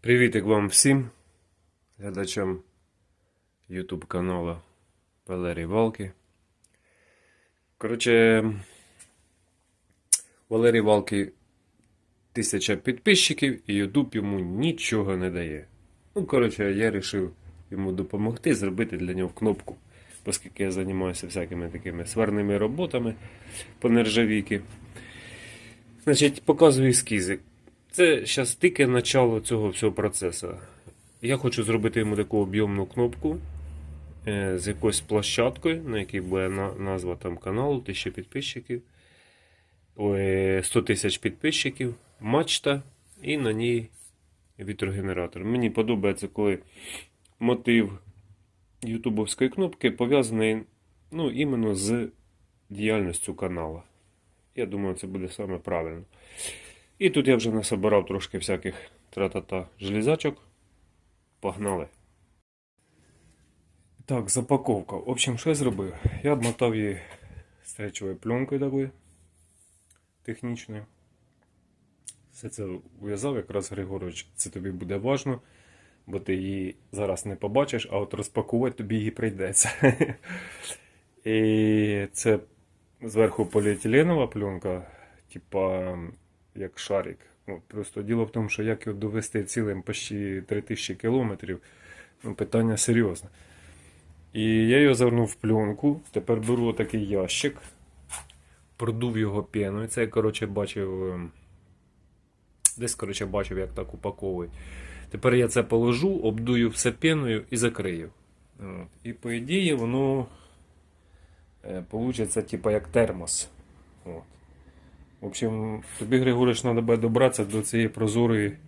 Привітик вам всім глядачам YouTube каналу Валерій Валки. Коротше, Валерій Валки тисяча підписчиків і YouTube йому нічого не дає. Ну, коротше, я вирішив йому допомогти зробити для нього кнопку, оскільки я займаюся всякими такими сварними роботами по нержавійки. Значить, показую ескізи. Це зараз тільки начало цього всього процесу. Я хочу зробити йому таку об'ємну кнопку е, з якоюсь площадкою, на якій буде на- назва там каналу, 1000 підписчиків, ой, 100 тисяч підписчиків, мачта і на ній вітрогенератор. Мені подобається, коли мотив ютубовської кнопки пов'язаний ну, іменно з діяльністю каналу. Я думаю, це буде саме правильно. І тут я вже насобирав трошки всяких тра-та-та. Погнали. Так, запаковка. В общем, що я зробив? Я обмотав її стречовою пленкою такою технічною. Все це ув'язав, якраз Григорович, це тобі буде важно, бо ти її зараз не побачиш, а от розпакувати тобі її прийдеться. І це зверху поліетиленова пленка, типа як шарик. Ну, просто діло в тому, що як його довести цілим почти 3000 кілометрів, ну, питання серйозне. І я його завернув в пленку. Тепер беру такий ящик, продув його пеною. Це я, коротше, бачив. ем, Десь, коротше, бачив, як так упаковують. Тепер я це положу, обдую все пеною і закрию. От. І по ідеї воно е, получиться типа як термос. От. В общем, тобі, Григорич, треба буде добратися до цієї прозорої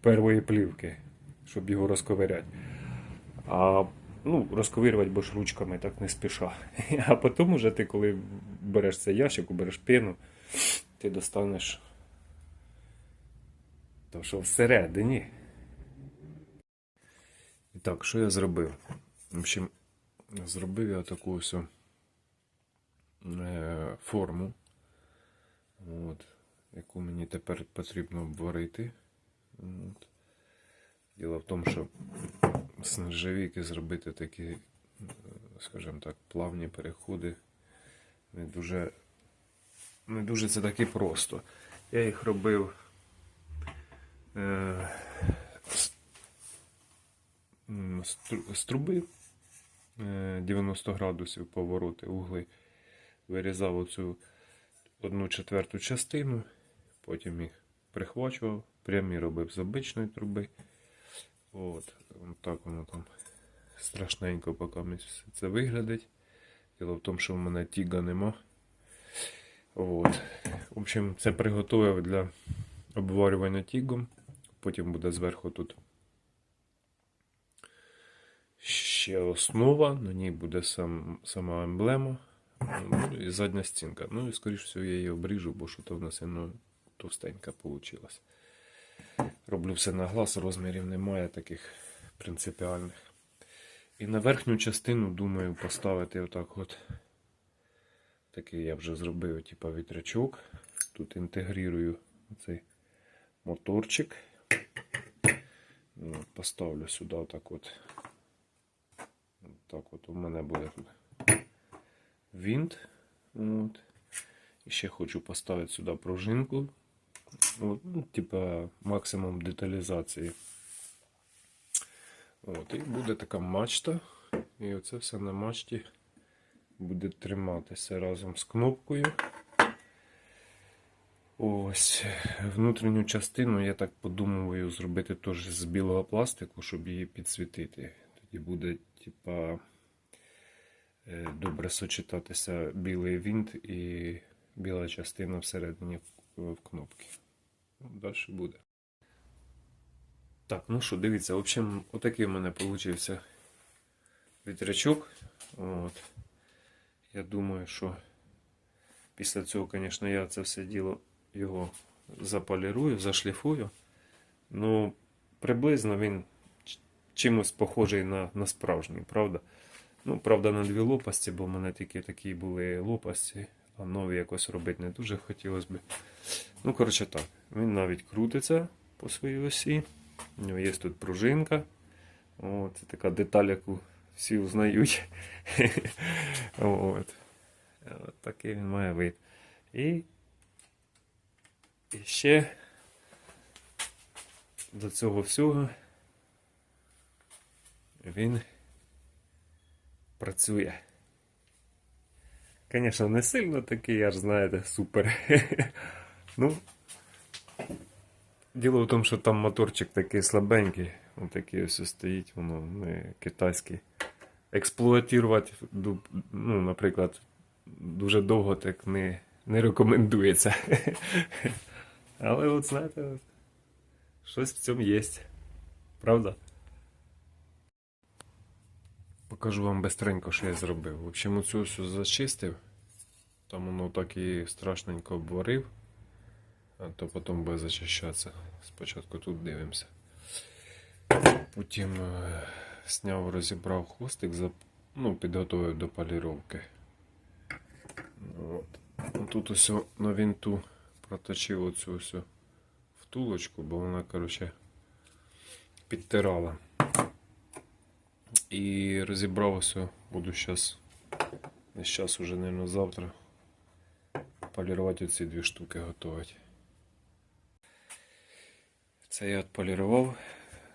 первої плівки, щоб його розковиряти. А ну, розковирювати будеш ручками так не спіша. А потім уже ти, коли береш цей ящик, береш пену, ти достанеш то, що всередині. І так, що я зробив? В общем, зробив я таку ось е, форму, от, яку мені тепер потрібно обварити. От. Діло в тому, що з нержавійки зробити такі, е, скажімо так, плавні переходи не дуже, не дуже це таки просто. Я їх робив е, з з труби е, 90 градусів повороти угли. Вирізав оцю одну четверту частину, потім їх прихвачував, прямі робив з обичної труби. От, так воно там страшненько поки все це виглядить. Діло в тому, що в мене тіга нема. От. В общем, це приготував для обварювання тігом. Потім буде зверху тут ще основа, на ній буде сам, сама емблема. Ну, і задня стінка. Ну і скоріш всього я її обріжу, бо що то в нас воно товстенька вийшла. Роблю все на глаз, розмірів немає таких принципіальних. І на верхню частину думаю поставити отак от. Такий я вже зробив, типа вітрячок. Тут інтегрую цей моторчик. Ну, Поставлю сюди отак от. Так от у мене буде винт. От. І ще хочу поставити сюди пружинку. От, ну, типа максимум деталізації. От, і буде така мачта. І оце все на мачті буде триматися разом з кнопкою. Ось внутрішню частину я так подумаю зробити теж з білого пластику, щоб її підсвітити. Тоді буде, типа, добре сочетатися білий винт і біла частина всередині в, кнопки. Ну, Далі буде. Так, ну що, дивіться, в общем, отакий в мене вийшов вітрячок. От. Я думаю, що після цього, звісно, я це все діло його заполірую, зашліфую. Ну, приблизно він чимось похожий на, на справжній, правда? Ну, правда, на дві лопасті, бо в мене тільки такі були лопасті, а нові якось робити не дуже хотілося б. Ну, коротше так, він навіть крутиться по своїй осі. У нього є тут пружинка. О, це така деталь, яку всі узнають. От. От такий він має вид. І, і ще до цього всього він працює. Звісно, не сильно такий, аж знаєте, супер. ну, діло в тому, що там моторчик такий слабенький, он такий ось стоїть, воно не китайський. Експлуатувати, ну, наприклад, дуже довго так не, не рекомендується. Але от знаєте, щось в цьому є. Правда? Покажу вам бистренько, що я зробив. В общем, оцю всю зачистив. Там воно так і страшненько обварив. А то потім буде зачищатися. Спочатку тут дивимося. Потім е, сняв, розібрав хвостик, ну, підготовив до поліровки. От. Ну, Тут ось на вінту проточив оцю всю втулочку, бо вона, коротше, підтирала. І розібрав все. Буду зараз, зараз уже, наверное, завтра полірувати ці дві штуки готувати. Це я отполірував.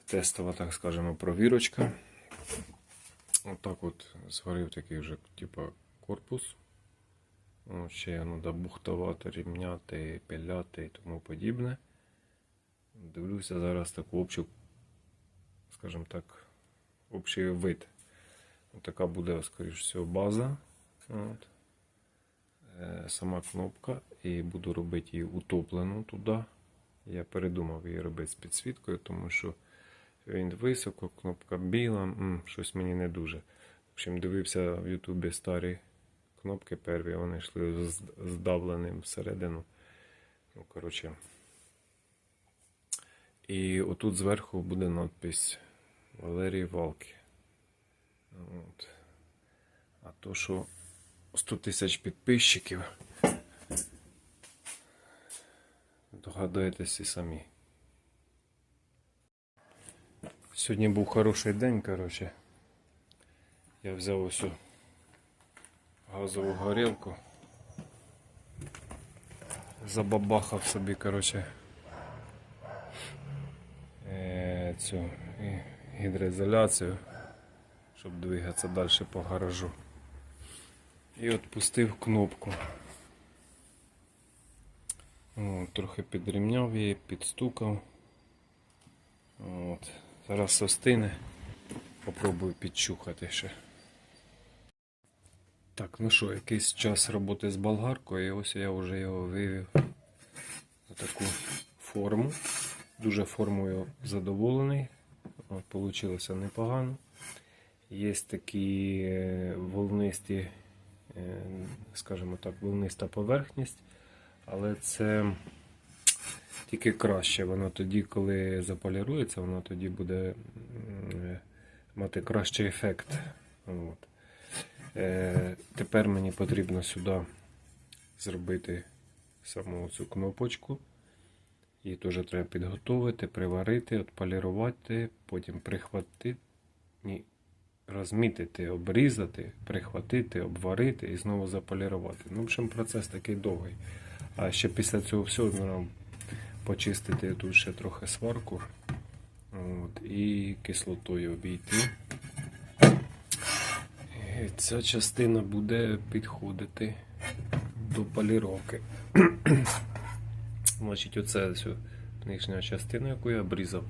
Тестова, так скажемо, провірочка. Отак от зварив такий вже, типа, корпус. От ще треба бухтувати, рівняти, пиляти і тому подібне. Дивлюся зараз таку общу, скажімо так, общий вид. Така буде, скоріш всього, база. От. Е, Сама кнопка. І буду робити її утоплену туди. Я передумав її робити з підсвіткою, тому що він високо, кнопка біла, м, щось мені не дуже. В общем, дивився в Ютубі старі кнопки перві, вони йшли здавленим всередину. Ну, коротше. І отут зверху буде надпись Валерій Валки. От. А то, що 100 тисяч підписчиків, догадаєтесь і самі. Сьогодні був хороший день, коротше. Я взяв ось газову горілку. Забабахав собі, коротше, е, цю і- гідроізоляцію, щоб двигатися далі по гаражу. І от пустив кнопку. О, трохи підрівняв її, підстукав. От. Зараз остине. Попробую підчухати ще. Так, ну що, якийсь час роботи з болгаркою, і ось я вже його вивів на таку форму. Дуже формою задоволений. От, Получилося непогано. Є такі е, волнисті, е, скажімо так, волниста поверхність, але це тільки краще. Воно тоді, коли заполірується, воно тоді буде е, мати кращий ефект. От. Тепер мені потрібно сюди зробити саму цю кнопочку. Її теж треба підготувати, приварити, отполірувати, потім прихватити, ні, розмітити, обрізати, прихватити, обварити і знову заполірувати. Ну, в общем, процес такий довгий. А ще після цього всього треба почистити тут ще трохи сварку от, і кислотою обійти. І ця частина буде підходити до поліровки. Значить, оце цю нижня частина, яку я обрізав.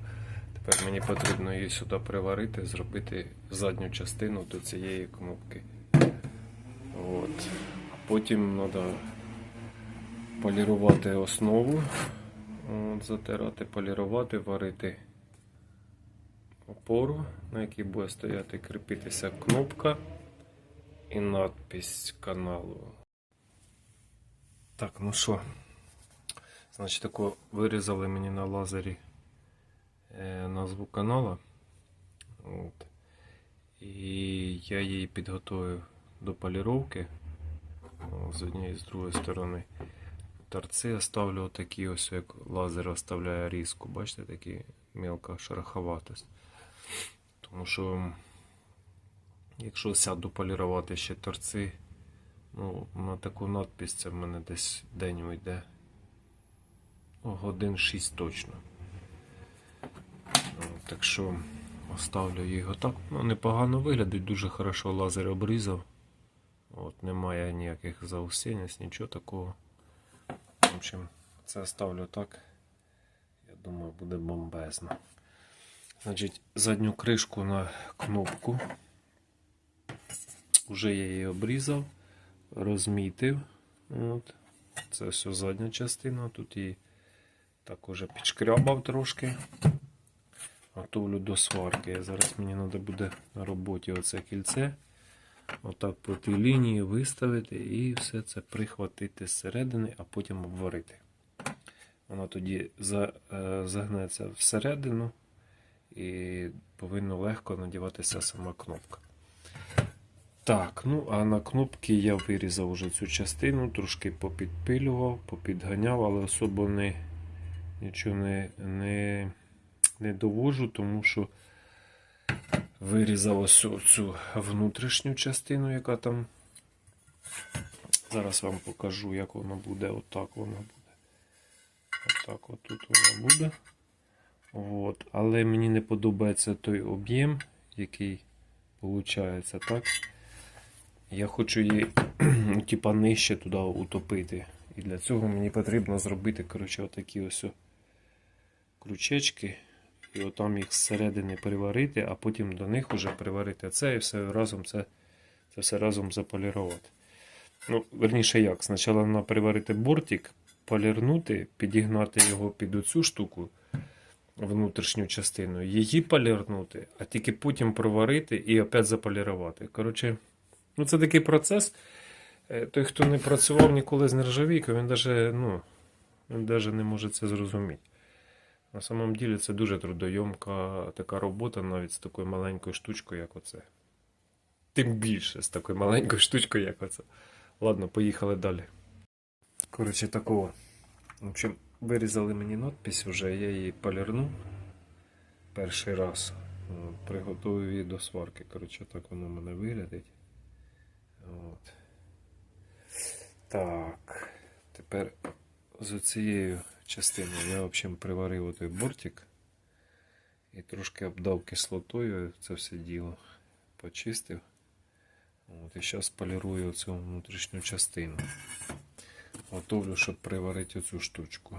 Тепер мені потрібно її сюди приварити, зробити задню частину до цієї кнопки. От. Потім треба полірувати основу, от, затирати, полірувати, варити опору, на якій буде стояти, кріпитися кнопка і надпись каналу. Так, ну що, значить, тако вирізали мені на лазері е, назву канала. От. І я її підготую до поліровки з однієї і з другої сторони. торці оставлю отакі ось, як лазер оставляє різку. Бачите, такі мелка шероховатость. Тому що, якщо сяду полірувати ще торці, ну, на таку надпись це в мене десь день уйде. Годин 6 точно. Ну, Так що оставлю їх отак. Ну, непогано виглядить, дуже хорошо лазер обрізав. От, немає ніяких заусенець, нічого такого. В общем, це ставлю так. Я думаю, буде бомбезно. Значить, задню кришку на кнопку. Уже я її обрізав, розмітив. От. Це все задня частина. Тут її так уже підшкрябав трошки. Готовлю до сварки. Зараз мені треба буде на роботі оце кільце. Отак по тій лінії виставити і все це прихватити зсередини, а потім обварити. Воно тоді е, загнеться всередину і повинно легко надіватися сама кнопка. Так, ну а на кнопки я вирізав вже цю частину, трошки попідпилював, попідганяв, але особо не, нічого не, не, не довожу, тому що вирізав ось цю внутрішню частину, яка там. Зараз вам покажу, як воно буде. Отак воно буде. Отак отут воно буде. От. Але мені не подобається той об'єм, який виходить, так? Я хочу її типа нижче туди утопити. І для цього мені потрібно зробити коротше, отакі ось крючечки. І отам їх зсередини приварити, а потім до них вже приварити це і все разом це, це все разом заполірувати. Ну, верніше як, спочатку треба приварити бортик, полірнути, підігнати його під оцю штуку, внутрішню частину, її полірнути, а тільки потім проварити і опять заполірувати. Коротше, ну це такий процес. Е, Той, хто не працював ніколи з нержавійкою, він навіть, ну, не може це зрозуміти. На самом ділі це дуже трудойомка така робота навіть з такою маленькою штучкою, як оце. Тим більше з такою маленькою штучкою, як оце. Ладно, поїхали далі. Коротше, такого. В общем, вирізали мені надпись вже, я її полірну перший раз. Приготую її до сварки. Коротше, так воно мене виглядить. От. Так. Тепер з цією частиною я, в общем, приварив той бортик і трошки обдав кислотою це все діло. Почистив. От, і зараз полірую цю внутрішню частину. Готовлю, щоб приварити оцю штучку.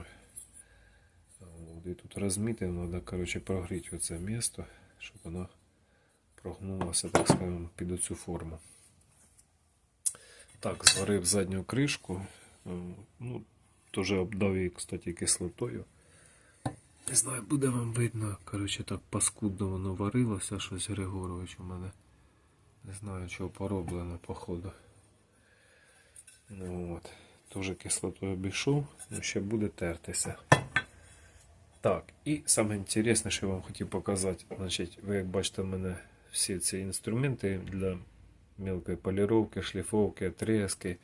От, і тут розмітив, треба коротше, прогріти оце місто, щоб воно прогнулося, так скажемо, під оцю форму. Так, зварив задню кришку. Е, Ну, теж обдав її, кстати, кислотою. Не знаю, буде вам видно. Коротше, так паскудно воно варилося, щось Григорович у мене. Не знаю, чого пороблено, походу. Ну от. Теж кислотою обійшов, ну ще буде тертися. Так, і саме інтересне, що я вам хотів показати. Значить, ви як бачите, в мене всі ці інструменти для мелкої поліровки, шліфовки, отрізки.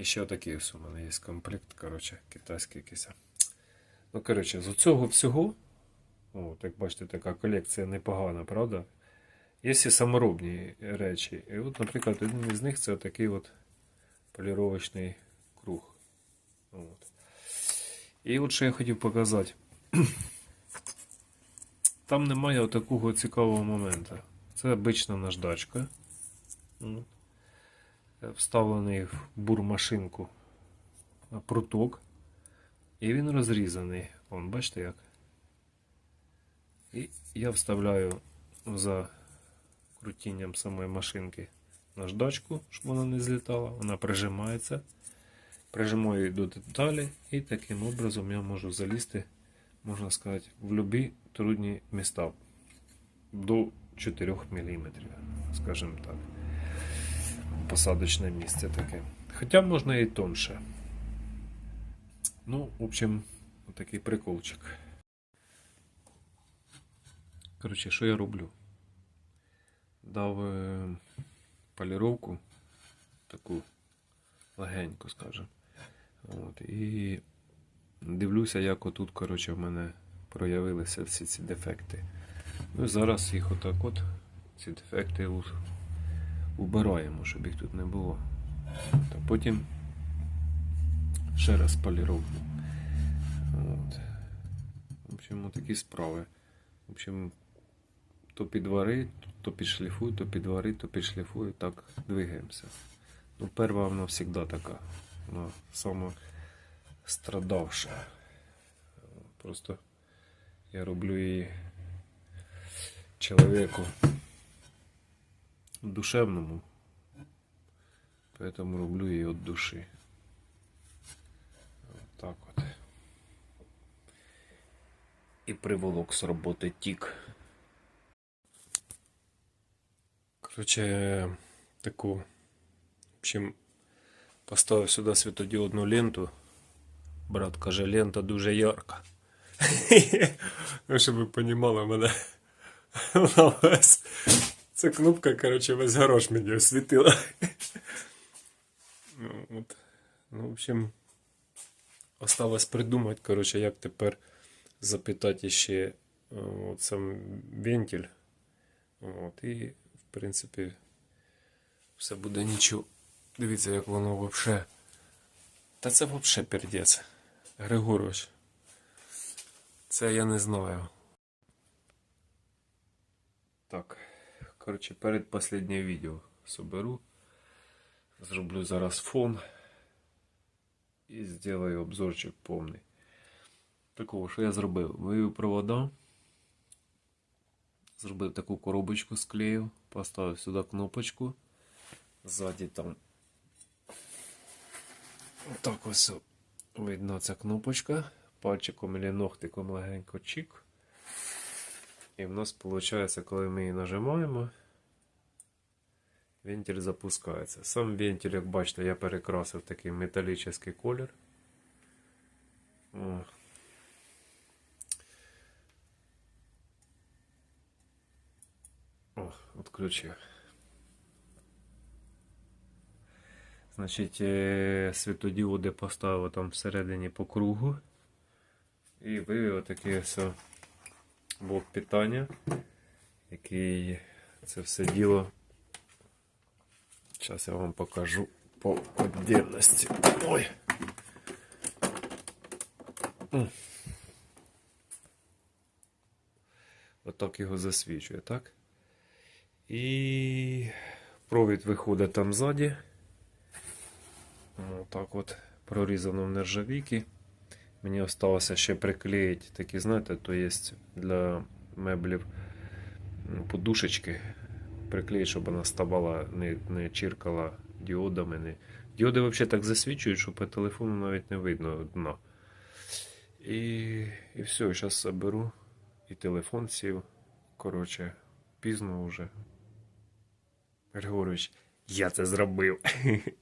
І ще такий ось у мене є комплект, коротше, китайський якийсь. Ну, коротше, з цього всього, о, як бачите, така колекція непогана, правда? Є і саморобні речі. І от, наприклад, один із них це такий от поліровочний круг. От. І от що я хотів показати. Там немає такого цікавого моменту. Це обична наждачка. От. Вставлений в бурмашинку пруток. І він розрізаний. Вон, бачите як? І я вставляю за крутінням самої машинки наждачку, щоб вона не злітала. Вона прижимається. Прижимаю її до деталі, і таким образом я можу залізти, можна сказати, в любі трудні міста до 4 мм, скажімо так. Посадочне місце таке. Хоча можна і тонше. Ну, в общем, такий приколчик. Коротше, що я роблю? Дав е, поліровку таку легеньку, скажем. От, і дивлюся, як отут, коротше, в мене проявилися всі ці дефекти. Ну, зараз їх отак от, ці дефекти убираємо, щоб їх тут не було. Та потім ще раз поліровку. От. В общем, такі справи. В общем, то підвари, то підшліфуй, то підвари, то підшліфуй, так двигаємося. Ну, перша вона завжди така. Вона сама страдавша. Просто я роблю її чоловіку душевному. Поэтому роблю її від душі. Вот так от. І приволок з роботи тік. Короче, таку. В общем, поставив сюди світодіодну ленту. Брат каже, лента дуже ярка. Ну, щоб ви понімали мене. Ця кнопка, короче, весь гараж мені освітила. Ну, от. ну, в общем, осталось придумати, короче, як тепер запитати ще е, от сам вентиль. От, і, в принципі, все буде нічого. Дивіться, як воно вообще. Та це вообще пердець. Григорович. Це я не знаю. Так. Коротше, перед последнє відео соберу. Зроблю зараз фон. І зроблю обзорчик повний. Такого, що я зробив? Вивів провода. Зробив таку коробочку склеїв, поставив сюди кнопочку. Ззаді там. Отак ось видно ця кнопочка. Пальчиком або ногтиком легенько чик. І в нас виходить, коли ми її нажимаємо, вентиль запускається. Сам вентиль, як бачите, я перекрасив такий металічний колір. О. О, відключив. Значить, е, світодіоди поставив там всередині по кругу. І вивів такий ось блок питання, який це все діло. Зараз я вам покажу по отдельності. Ой. Отак його засвічує, так? І провід виходить там ззаді. Отак от прорізано в нержавійки. Мені залишилося ще приклеїти такі, знаєте, то є для меблів подушечки. Приклеїти, щоб вона ставала, не, не чиркала діодами. Не. Діоди взагалі так засвічують, що по телефону навіть не видно дна. І, і все, зараз заберу. І телефон сів. Коротше, пізно вже. Григорович, я це зробив.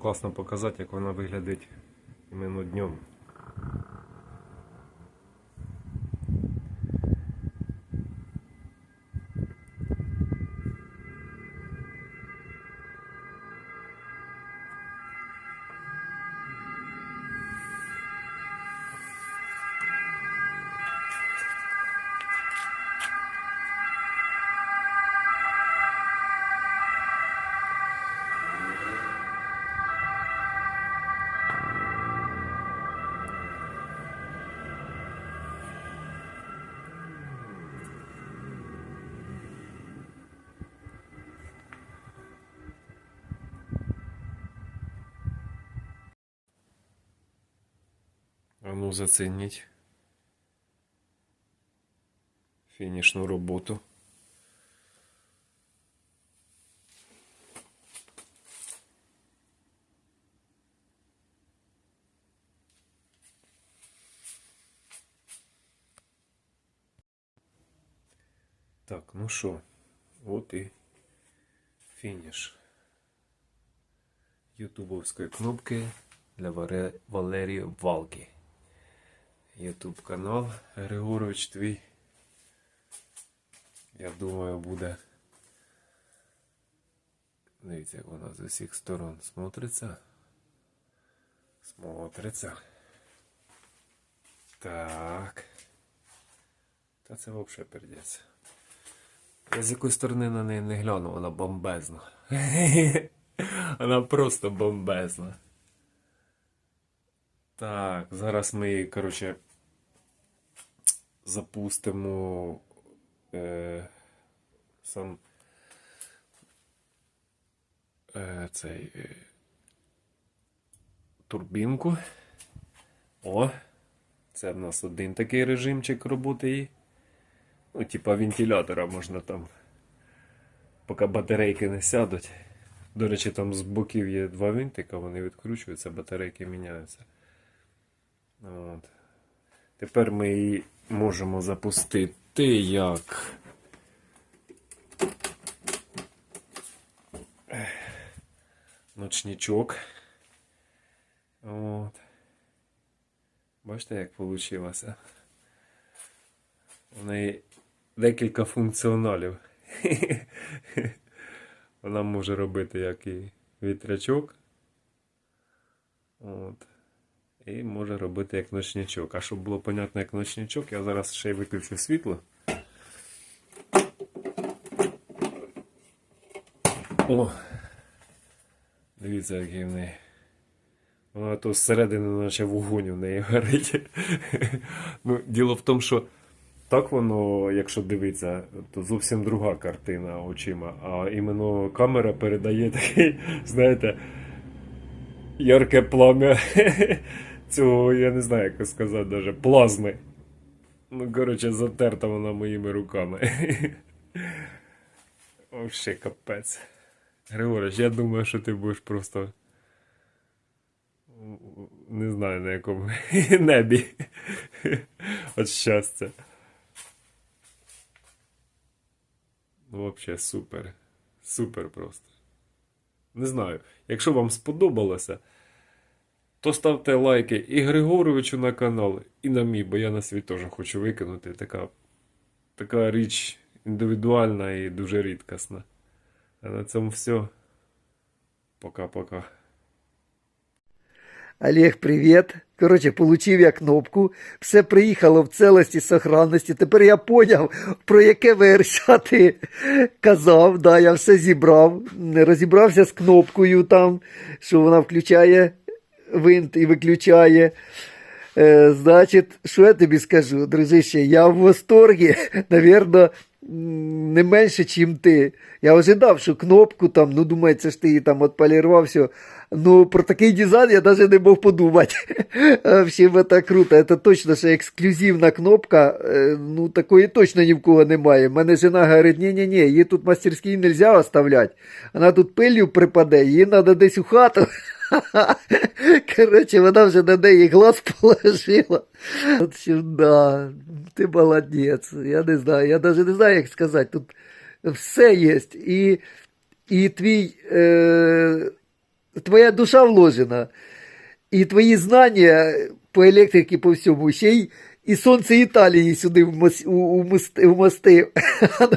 Класно показати, як вона виглядить днем. Ну зацініть фінішну роботу. Так, ну що, от і фініш ютубовської кнопки для Валерії Валки. Ютуб канал Григорович твій. Я думаю, буде. Дивіться, як вона з усіх сторон смотриться. Смотриться. Так. Та це взагалі пердеться. Я з якої сторони на неї не гляну, вона бомбезна. Вона просто бомбезна. Так, зараз ми її, коротше, запустимо е, сам е, цей е, турбінку. О, це в нас один такий режимчик роботи її. Ну, типа вентилятора можна там, поки батарейки не сядуть. До речі, там з боків є два винтика, вони відкручуються, батарейки міняються. От. Тепер ми її можемо запустити як. Ночничок. От. Бачите, як вийшло? У неї декілька функціоналів. Вона може робити як і вітрячок. От. І може робити як ночничок. А щоб було понятно, як ночничок, я зараз ще й виключу світло. О! Дивіться, який в неї. Вона то зсередини, наче вогонь у неї горить. ну, діло в тому, що так воно, якщо дивитися, то зовсім друга картина очима. А іменно камера передає такий, знаєте, ярке плам'я цього, я не знаю, як сказати, даже плазми. Ну, коротше, затерта вона моїми руками. Вообще капець. Григорич, я думаю, що ти будеш просто. Не знаю на якому небі. От щастя. Ну, вообще супер. Супер просто. Не знаю. Якщо вам сподобалося, то ставте лайки і Григоровичу на канал, і на мій, бо я на свій теж хочу викинути. Така, така річ індивідуальна і дуже рідкісна. А на цьому все. Пока-пока. Олег, привіт. Коротше, получив я кнопку, все приїхало в целості, сохранності. Тепер я поняв, про яке ВРС ти казав. Да, я все зібрав, розібрався з кнопкою там, що вона включає винт і виключає. Е, значить, що я тобі скажу, дружище, я в восторгі, навірно, не менше, чим ти. Я ожидав, що кнопку там, ну думаю, це ж ти її там отполірував, все. Ну, про такий дизайн я навіть не мог подумати. Вообще, це круто. Це точно, що ексклюзивна кнопка, е, ну такої точно ні в кого немає. Мене жена говорить, ні-ні-ні, її тут мастерській не можна оставляти. Вона тут пилью припаде, її треба десь у хату. Коротше, вона вже на неї глаз положила. От що, да, ти молодець. Я не знаю, я навіть не знаю, як сказати. Тут все є. І, і твій, е, твоя душа вложена, і твої знання по електриці, по всьому, ще й і сонце Італії сюди вмос- у- умости- вмостив.